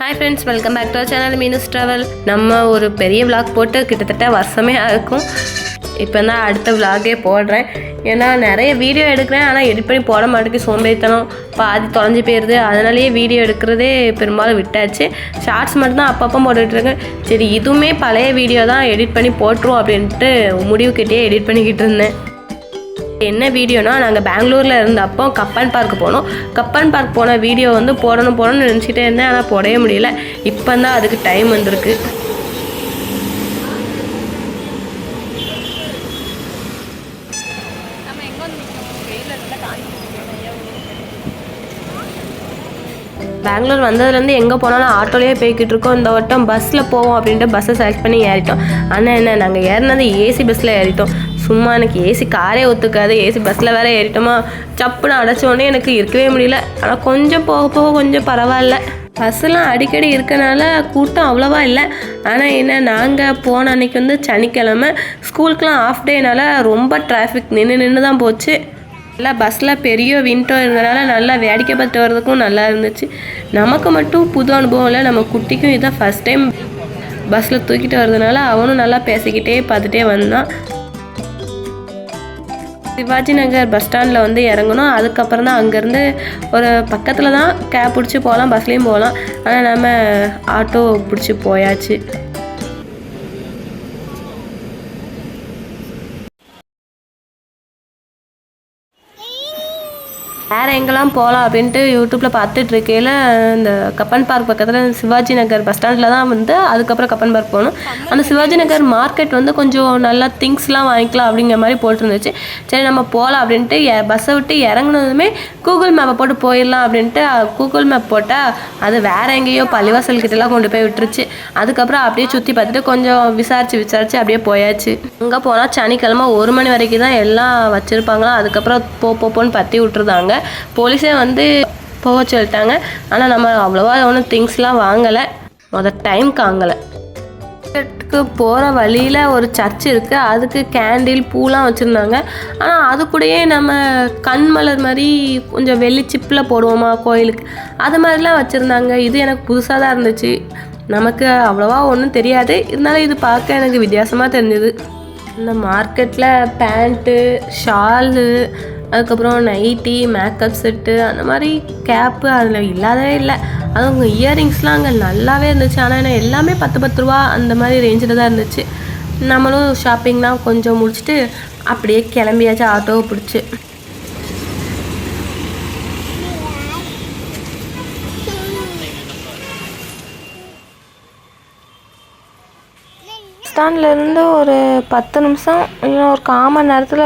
Hi friends welcome back to channel Meena's travel நம்ம ஒரு பெரிய விளாக் போட்டு கிட்டத்தட்ட வருஷமே ஆகும். இப்போ தான் அடுத்த விளாகே போடுறேன். ஏன்னா நிறைய வீடியோ எடுக்கிறேன் ஆனால் எடிட் பண்ணி போட மாட்டேங்குது சோம்பேறித்தனம் பாதி தொலைஞ்சு போயிடுது அதனாலேயே வீடியோ எடுக்கிறதே பெரும்பாலும் விட்டாச்சு. ஷார்ட்ஸ் மட்டும்தான் அப்பப்போ போட்டுட்ருக்கேன் சரி இதுவுமே பழைய வீடியோ தான் எடிட் பண்ணி போட்டுருவோம் அப்படின்ட்டு முடிவுக்கிட்டே எடிட் பண்ணிக்கிட்டு இருந்தேன். என்ன வீடியோனா நாங்கள் பெங்களூரில் இருந்தப்போ கப்பன் பார்க் போனோம். கப்பன் பார்க் போன வீடியோ வந்து போடணும் போடணும்னு நினச்சிட்டே இருந்தேன் ஆனால் போடவே முடியல. இப்போ தான் அதுக்கு டைம் வந்திருக்கு பெங்களூர் வந்ததுலேருந்து எங்கே போனாலும் ஆட்டோலேயே போய்கிட்டு இருக்கோம். இந்த வட்டம் பஸ்ஸில் போவோம் அப்படின்ட்டு பஸ்ஸை செலக்ட் பண்ணி ஏறிட்டோம். ஆனால் என்ன நாங்கள் ஏறினது ஏசி பஸ்ஸில் ஏறிட்டோம். சும்மா எனக்கு ஏசி காரே ஒத்துக்காது. ஏசி பஸ்ஸில் வேற ஏறிட்டோமா? சப்புன்னு அடைச்சோடனே எனக்கு இருக்கவே முடியல. ஆனால் கொஞ்சம் போக போக கொஞ்சம் பரவாயில்ல. பஸ்ஸெல்லாம் அடிக்கடி இருக்கனால கூட்டம் அவ்வளோவா இல்லை. ஆனால் என்ன நாங்கள் போன அன்னைக்கு வந்து சனிக்கிழமை ஸ்கூலுக்குலாம் ஆஃப் டேனால ரொம்ப டிராஃபிக் நின்று நின்று தான் போச்சு. நல்லா பஸ்ஸில் பெரிய விண்டோ இருந்தனால நல்லா வேடிக்கை பார்த்து வர்றதுக்கும் நல்லா இருந்துச்சு. நமக்கு மட்டும் புது அனுபவம் இல்லை. நம்ம குட்டிக்கும் இதான் ஃபஸ்ட் டைம் பஸ்ஸில் தூக்கிட்டு வர்றதுனால அவனும் நல்லா பேசிக்கிட்டே பார்த்துட்டே வந்தான். சிவாஜி நகர் பஸ் ஸ்டாண்டில் வந்து இறங்கணும் அதுக்கப்புறம் தான் அங்கேருந்து ஒரு பக்கத்தில் தான் கேப் பிடிச்சி போகலாம் பஸ்லேயும் போகலாம். ஆனால் நம்ம ஆட்டோ பிடிச்சி போயாச்சு. வேறு எங்கெல்லாம் போகலாம் அப்படின்ட்டு யூடியூப்பில் பார்த்துட்டு இருக்கையில் இந்த கப்பன் பார்க் பக்கத்தில் சிவாஜி நகர் பஸ் ஸ்டாண்டில் தான் வந்து அதுக்கப்புறம் கப்பன் பார்க் போகணும். அந்த சிவாஜி நகர் மார்க்கெட் வந்து கொஞ்சம் நல்லா திங்ஸ்லாம் வாங்கிக்கலாம் அப்படிங்கிற மாதிரி போட்டிருந்துச்சு சரி நம்ம போகலாம் அப்படின்ட்டு பஸ்ஸை விட்டு இறங்குனதுமே கூகுள் மேப்பை போட்டு போயிடலாம் அப்படின்ட்டு கூகுள் மேப் போட்டால் அது வேறு எங்கேயோ பள்ளிவாசல் கிட்டலாம் கொண்டு போய் விட்டுருச்சு. அதுக்கப்புறம் அப்படியே சுற்றி பார்த்துட்டு கொஞ்சம் விசாரித்து விசாரித்து அப்படியே போயாச்சு. அங்கே போனால் சனிக்கிழமை ஒரு மணி வரைக்கும் தான் எல்லாம் வச்சுருப்பாங்களா அதுக்கப்புறம் போ போ, போன்னு பற்றி விட்டுருந்தாங்க. போலீஸே வந்து போக சொல்லிட்டாங்க. ஆனால் நம்ம அவ்வளோவா ஒன்றும் திங்ஸ்லாம் வாங்கலை. மொதல் டைம் வாங்கலை மார்க்கெட்டுக்கு போகிற வழியில் ஒரு சர்ச் இருக்குது அதுக்கு கேண்டில் பூலாம் வச்சுருந்தாங்க. ஆனால் அது கூடயே நம்ம கண் மலர் மாதிரி கொஞ்சம் வெள்ளி சிப்பில் போடுவோமா கோயிலுக்கு? அது மாதிரிலாம் வச்சுருந்தாங்க. இது எனக்கு புதுசாக தான் இருந்துச்சு. நமக்கு அவ்வளோவா ஒன்றும் தெரியாது. இருந்தாலும் இது பார்க்க எனக்கு வித்தியாசமாக தெரிஞ்சுது. இந்த மார்க்கெட்டில் பேண்ட்டு ஷாலு அதுக்கப்புறம் நைட்டி மேக்கப் செட்டு அந்த மாதிரி கேப்பு அதில் இல்லாதவே இல்லை. அதுவும் இயரிங்ஸ்லாம் அங்கே நல்லாவே இருந்துச்சு. ஆனால் என்ன எல்லாமே பத்து பத்து ரூபா அந்த மாதிரி ரேஞ்சில் தான் இருந்துச்சு. நம்மளும் ஷாப்பிங்லாம் கொஞ்சம் முடிச்சுட்டு அப்படியே கிளம்பியாச்சும் ஆட்டோவை பிடிச்சி. ஸ்டாண்ட்லேருந்து ஒரு பத்து நிமிஷம் இல்லை ஒரு கால் மணி நேரத்தில்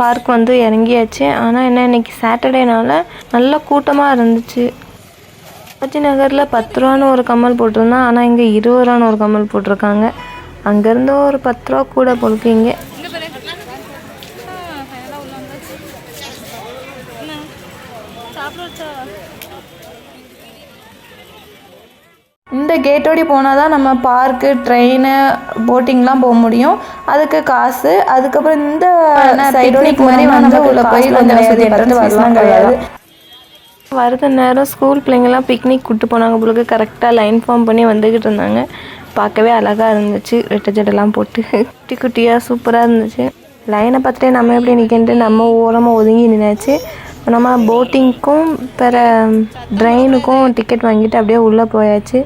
பார்க் வந்து இறங்கியாச்சு. ஆனால் என்ன இன்னைக்கு சாட்டர்டேனால நல்ல கூட்டமாக இருந்துச்சு. சிவாஜி நகரில் பத்து ரூபான்னு ஒரு கம்மல் போட்டிருந்தான் ஆனால் இங்கே இருபது ரூபான்னு ஒரு கம்மல் போட்டிருக்காங்க. அங்கேருந்து ஒரு பத்து ரூபா கூட பொழுக்கு இங்கே கேட்டோடி போனால் தான் நம்ம பார்க்கு ட்ரெயின் போட்டிங்லாம் போக முடியும். அதுக்கு காசு அதுக்கப்புறம் இந்த சைடோடி மாதிரி வந்து உள்ள போய் கொஞ்சம் வசதி வரலாம் கிடையாது. வருத நேரம் ஸ்கூல் பிள்ளைங்கள்லாம் பிக்னிக் கூப்பிட்டு போனாங்க உங்களுக்கு கரெக்டாக லைன் ஃபார்ம் பண்ணி வந்துக்கிட்டு இருந்தாங்க. பார்க்கவே அழகாக இருந்துச்சு. ரெட்டை ஜடெல்லாம் போட்டு. குட்டி குட்டியாக சூப்பராக இருந்துச்சு. லைனை பார்த்துட்டே நம்ம எப்படி நிற்கிட்டு நம்ம ஓரமாக ஒதுங்கி நின்னாச்சு. நம்ம போட்டிங்க்கும் பிற ட்ரெயினுக்கும் டிக்கெட் வாங்கிட்டு அப்படியே உள்ளே போயாச்சு.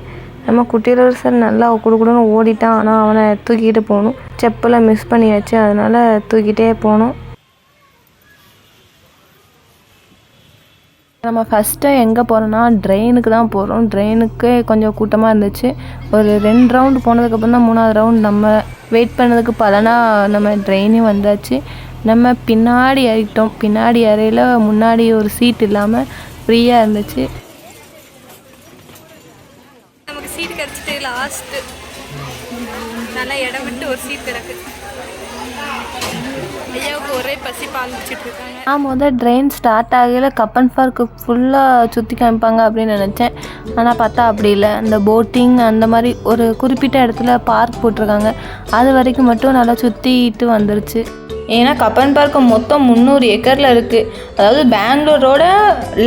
நம்ம குட்டியில் சார் நல்லா குடுக்குடுன்னு ஓடிட்டான். ஆனால் அவனை தூக்கிட்டு போகணும். செப்பலை மிஸ் பண்ணியாச்சு. அதனால் தூக்கிட்டே போனோம் நம்ம ஃபஸ்ட்டு எங்கே போகிறோன்னா ட்ரெயினுக்கு தான் போகிறோம் ட்ரெயினுக்கே கொஞ்சம் கூட்டமாக இருந்துச்சு. ஒரு ரெண்டு ரவுண்டு போனதுக்கப்புறம் தான் மூணாவது ரவுண்ட் நம்ம வெயிட் பண்ணதுக்கு பலனாக நம்ம ட்ரெயினே வந்தாச்சு. நம்ம பின்னாடி ஏறிட்டோம். பின்னாடி ஏறையில் முன்னாடி ஒரு சீட் இல்லாமல் ஃப்ரீயாக இருந்துச்சு நமக்கு சீட் கிடச்சிட்டு லாஸ்ட்டு நல்லா இடம் விட்டு ஒரு சீட் இருக்கு. ஐயாவுக்கு ஒரே பசி நான் முதல் ட்ரெயின் ஸ்டார்ட் ஆகையில் கப்பன் பார்க்கு ஃபுல்லாக சுற்றி காமிப்பாங்க அப்படின்னு நினச்சேன். ஆனால் பார்த்தா அப்படி இல்லை. அந்த போட்டிங் அந்த மாதிரி ஒரு குறிப்பிட்ட இடத்துல பார்க் போட்டிருக்காங்க. அது வரைக்கும் மட்டும் நல்லா சுற்றிட்டு வந்துருச்சு. ஏன்னா கப்பன் பார்க் மொத்தம் முந்நூறு ஏக்கரில் இருக்குது அதாவது பெங்களூரோட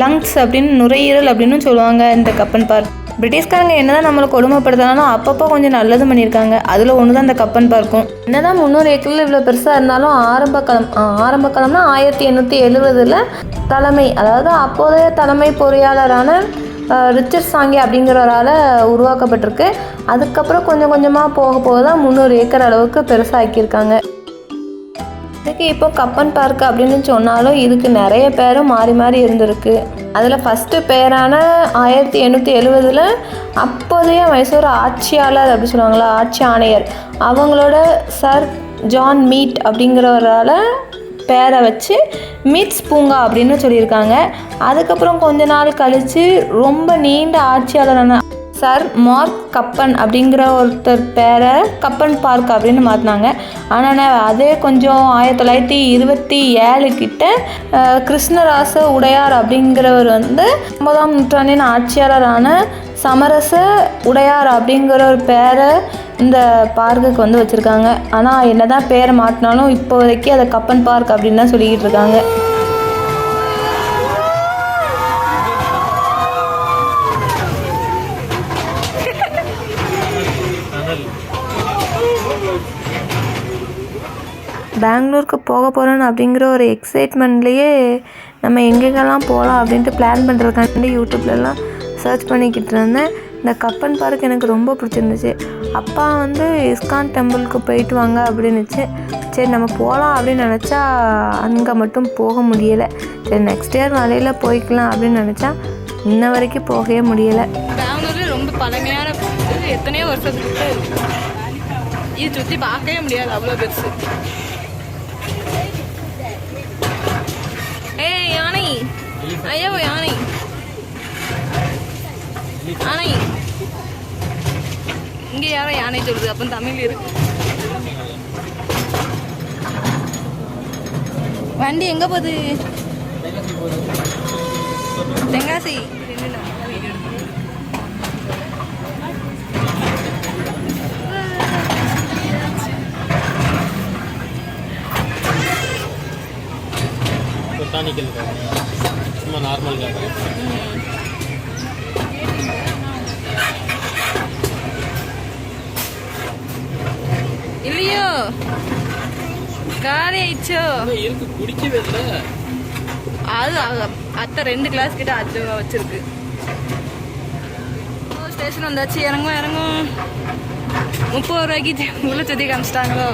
லங்ஸ் அப்படின்னு நுரையீரல் அப்படின்னு சொல்லுவாங்க இந்த கப்பன் பார்க் பிரிட்டிஷ்காரங்க என்னதான் நம்மளை கொடுமைப்படுத்தினாலும் அப்பப்போ கொஞ்சம் நல்லதும் பண்ணியிருக்காங்க. அதில் ஒன்று தான் இந்த கப்பன் பார்க்கும். என்னதான் முந்நூறு ஏக்கரில் இவ்வளோ பெருசாக இருந்தாலும் ஆரம்ப காலம் ஆரம்ப காலம்னா ஆயிரத்தி எண்ணூற்றி எழுபதில் தலைமை அதாவது அப்போதைய தலைமை பொறியாளரான ரிச்சர்ட் சாங்கி அப்படிங்கிறவரால் உருவாக்கப்பட்டிருக்கு. அதுக்கப்புறம் கொஞ்சம் கொஞ்சமாக போக போக தான் முந்நூறு ஏக்கர் அளவுக்கு பெருசாக்கியிருக்காங்க. இதுக்கு இப்போ கப்பன் பார்க் அப்படின்னு சொன்னாலும் இதுக்கு நிறைய பேரும் மாறி மாறி இருந்திருக்கு. அதில் ஃபஸ்ட்டு பேரான ஆயிரத்தி எண்ணூற்றி எழுவதில் அப்போதைய மைசூர் ஆட்சியாளர் அப்படி சொல்லுவாங்களா ஆட்சி ஆணையர். அவங்களோட சர் ஜான் மீட் அப்படிங்கிறவரால் பேரை வச்சு மீட்ஸ் பூங்கா அப்படின்னு சொல்லியிருக்காங்க. அதுக்கப்புறம் கொஞ்ச நாள் கழித்து ரொம்ப நீண்ட ஆட்சியாளரான சர் மார்க் கப்பன் அப்படிங்கிற ஒருத்தர் பேரை கப்பன் பார்க் அப்படின்னு மாற்றினாங்க ஆனால் அதே கொஞ்சம் ஆயிரத்தி தொள்ளாயிரத்தி இருபத்தி ஏழு கிட்ட கிருஷ்ணராச உடையார் அப்படிங்கிறவர் வந்து ஒன்பதாம் நூற்றாண்டின் ஆட்சியாளரான சமரச உடையார் அப்படிங்கிற ஒரு பேரை இந்த பார்க்குக்கு வந்து வச்சுருக்காங்க. ஆனால் என்னதான் பேரை மாற்றினாலும் இப்போதைக்கு அதை கப்பன் பார்க் அப்படின்னு தான் சொல்லிக்கிட்டு இருக்காங்க. பெங்களூருக்கு போக போகிறோன்னு அப்படிங்கிற ஒரு எக்ஸைட்மெண்ட்லேயே நம்ம எங்கெங்கெல்லாம் போகலாம் அப்படின்ட்டு பிளான் பண்ணுறதுக்காண்டி யூடியூப்லலாம் சர்ச் பண்ணிக்கிட்டு இருந்தேன். இந்த கப்பன் பார்க் எனக்கு ரொம்ப பிடிச்சிருந்துச்சு. அப்பா வந்து இஸ்கான் டெம்பிளுக்கு போயிட்டு வாங்க அப்படின்னுச்சு. சரி நம்ம போகலாம் அப்படின்னு நினச்சா அங்கே மட்டும் போக முடியலை. சரி நெக்ஸ்ட் இயர் வலையில் போய்க்கலாம் அப்படின்னு நினச்சா இன்ன வரைக்கும் போகவே முடியலை. பெங்களூர்ல ரொம்ப பழமையான எத்தனையோ வருஷத்துக்கு இது சுற்றி பார்க்கவே முடியாது அவ்வளோ பெருசு ஏய் யானை ஐயோ யானை யானை இங்கே யாரோ யானை சொல்லுது அப்போ தமிழ் இருக்கு வண்டி எங்க போகுது? தெங்காசி பொட்டானிக்கல் சும்மா நார்மல் கார்டன் இல்லையோ? காலி ஆயிடுச்சோ? இருக்கு குடிக்கவே இல்லை. அது அத்தை ரெண்டு கிளாஸ் கிட்ட அத்தை வச்சிருக்கு. ஸ்டேஷன் வந்தாச்சு இறங்கும் இறங்கும். முப்பது ரூபாய்க்கு உள்ள சுத்தி காமிச்சிட்டாங்களோ?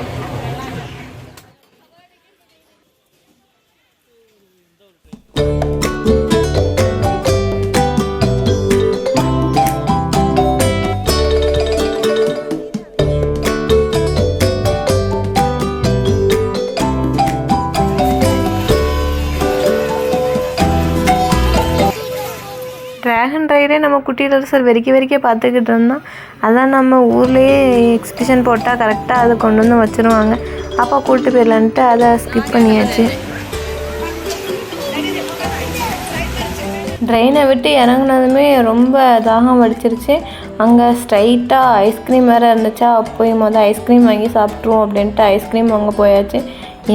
ரைடே நம்ம வெறிக்க வெறிக்க பார்த்துக்கிட்டு இருந்தோம். அதான் நம்ம ஊர்லேயே எக்ஸிபிஷன் போட்டால் கரெக்டாக அதை கொண்டு வந்து வச்சுருவாங்க. அப்பா கூப்பிட்டு போயிடலான்ட்டு அதை ஸ்கிப் பண்ணியாச்சு. ட்ரெயினை விட்டு இறங்குனதுமே ரொம்ப தாகம் வடிச்சிருச்சு. அங்கே ஸ்ட்ரைட்டாக ஐஸ்கிரீம் வேறு இருந்துச்சா போய் மொதல் ஐஸ்கிரீம் வாங்கி சாப்பிட்ருவோம் அப்படின்ட்டு ஐஸ்கிரீம் வாங்க போயாச்சு.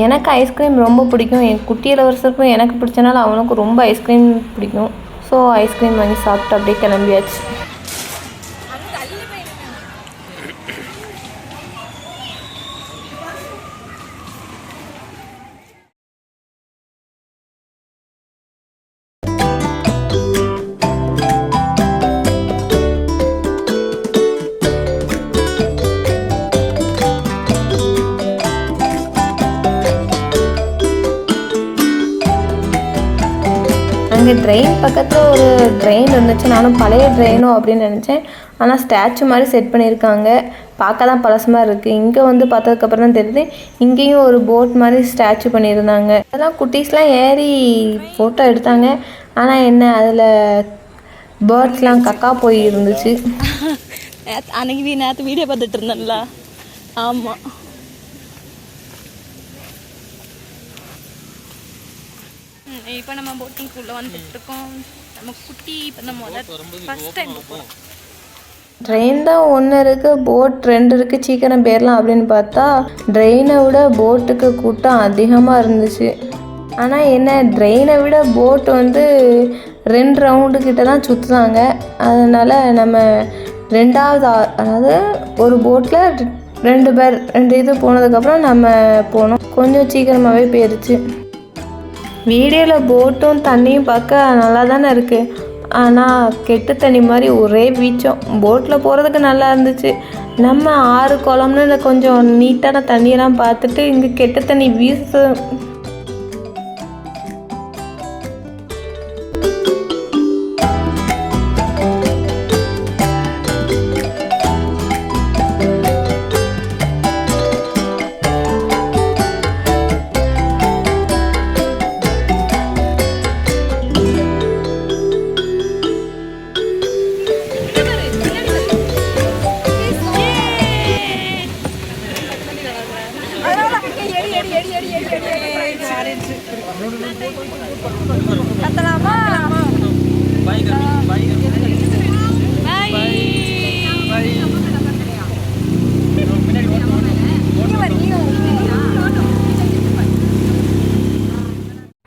எனக்கு ஐஸ்கிரீம் ரொம்ப பிடிக்கும். என் குட்டி இளவரசருக்கும் எனக்கு பிடிச்சனால அவனுக்கும் ரொம்ப ஐஸ்கிரீம் பிடிக்கும். ஸோ ஐஸ்கிரீம் வாங்கி சாப்பிட்டு அப்படியே கிளம்பியாச்சு. அங்கே ட்ரெயின் பக்கத்தில் ஒரு ட்ரெயின் இருந்துச்சு. நானும் பழைய ட்ரெயினோ அப்படின்னு நினச்சேன். ஆனால் ஸ்டாச்சு மாதிரி செட் பண்ணியிருக்காங்க. பார்க்க தான் பழசமாக இருக்குது இங்கே வந்து பார்த்ததுக்கப்புறம் தான் தெரியுது. இங்கேயும் ஒரு போட் மாதிரி ஸ்டாச்சு பண்ணியிருந்தாங்க. அதெல்லாம் குட்டீஸ்லாம் ஏறி ஃபோட்டோ எடுத்தாங்க. ஆனால் என்ன அதில் பேர்ட்ஸ்லாம் கக்கா போய் இருந்துச்சு. அன்னைக்கு நேற்று வீடியோ பார்த்துட்டு இருந்தேன்ல. ஆமாம் இப்போ நம்ம போட்டிங்குள்ளே வந்துட்டு இருக்கோம் நம்ம குட்டி இப்போ நம்ம முதல் ஃபர்ஸ்ட் டைம் போகிறோம் ட்ரெயின் தான் ஒன்று இருக்குது போட் ரெண்டு இருக்குது சீக்கிரம் போயிடலாம் அப்படின்னு பார்த்தா ட்ரெயினை விட போட்டுக்கு கூட்டம் அதிகமாக இருந்துச்சு. ஆனால் என்ன ட்ரெயினை விட போட் வந்து ரெண்டு ரவுண்டு கிட்ட தான் சுற்றுனாங்க அதனால் நம்ம ரெண்டாவது அதாவது ஒரு போட்டில் ரெண்டு பேர் ரெண்டு இது போனதுக்கப்புறம் நம்ம போனோம். கொஞ்சம் சீக்கிரமாகவே போயிருச்சு. வீடியோவில் போட்டும் தண்ணியும் பார்க்க நல்லா தானே இருக்குது ஆனால் கெட்டு தண்ணி மாதிரி ஒரே வீச்சம். போட்டில் போகிறதுக்கு நல்லா இருந்துச்சு. நம்ம ஆறு குளம்னு கொஞ்சம் நீட்டான தண்ணியெல்லாம் பார்த்துட்டு இங்கே கெட்ட தண்ணி வீச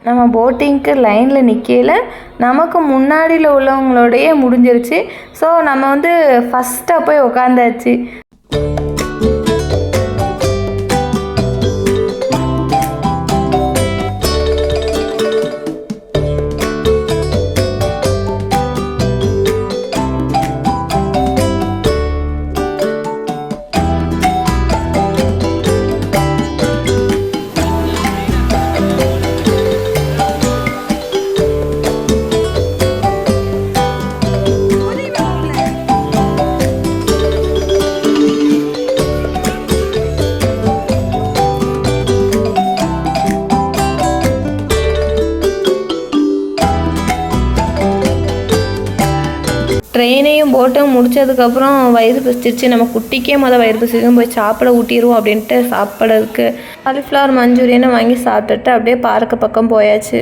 நம்ம போட்டிங்க்கு லைனில் நிற்கல நமக்கு முன்னாடியில் உள்ளவங்களோடையே முடிஞ்சிருச்சு. ஸோ நம்ம வந்து ஃபஸ்ட்டாக போய் உக்காந்தாச்சு. போட்டு முடிச்சதுக்கப்புறம் வயிறு பசிச்சிருச்சு. நம்ம குட்டிக்கே மொதல் வயிறு பசிக்கும் போய் சாப்பிட ஊட்டிடுவோம் அப்படின்ட்டு சாப்பிட்றதுக்கு. காலிஃப்ளவர் மஞ்சூரியனை வாங்கி சாப்பிட்டுட்டு அப்படியே பார்க்கு பக்கம் போயாச்சு.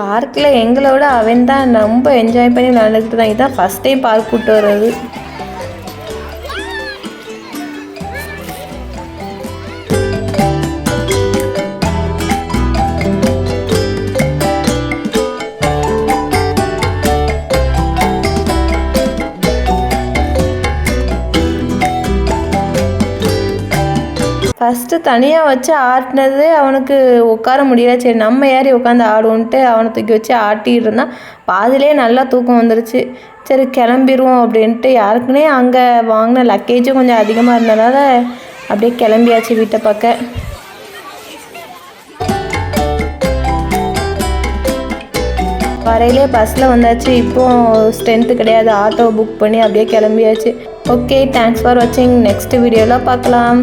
பார்க்கில் எங்களோட அவன் தான் ரொம்ப என்ஜாய் பண்ணி நடந்துக்கிட்டு தான் இதான் ஃபஸ்ட் டைம் பார்க் கூட்டு வர்றது. ஃபஸ்ட்டு தனியாக வச்சு ஆட்டினது அவனுக்கு உட்கார முடியல. சரி நம்ம ஏறி உட்காந்து ஆடுவோன்ட்டு அவனை தூக்கி வச்சு ஆட்டிகிட்டு இருந்தான். பாதிலே நல்லா தூக்கம் வந்துருச்சு. சரி கிளம்பிடுவோம் அப்படின்ட்டு யாருக்குனே அங்கே வாங்கின லக்கேஜும் கொஞ்சம் அதிகமாக இருந்தனால அப்படியே கிளம்பியாச்சு வீட்டை பார்க்க. வரையிலே பஸ்ஸில் வந்தாச்சு. இப்போ ஸ்ட்ரென்த்து கிடையாது. ஆட்டோ புக் பண்ணி அப்படியே கிளம்பியாச்சு. ஓகே தேங்க்ஸ் ஃபார் வாட்சிங் நெக்ஸ்ட் வீடியோவில் பார்க்கலாம்.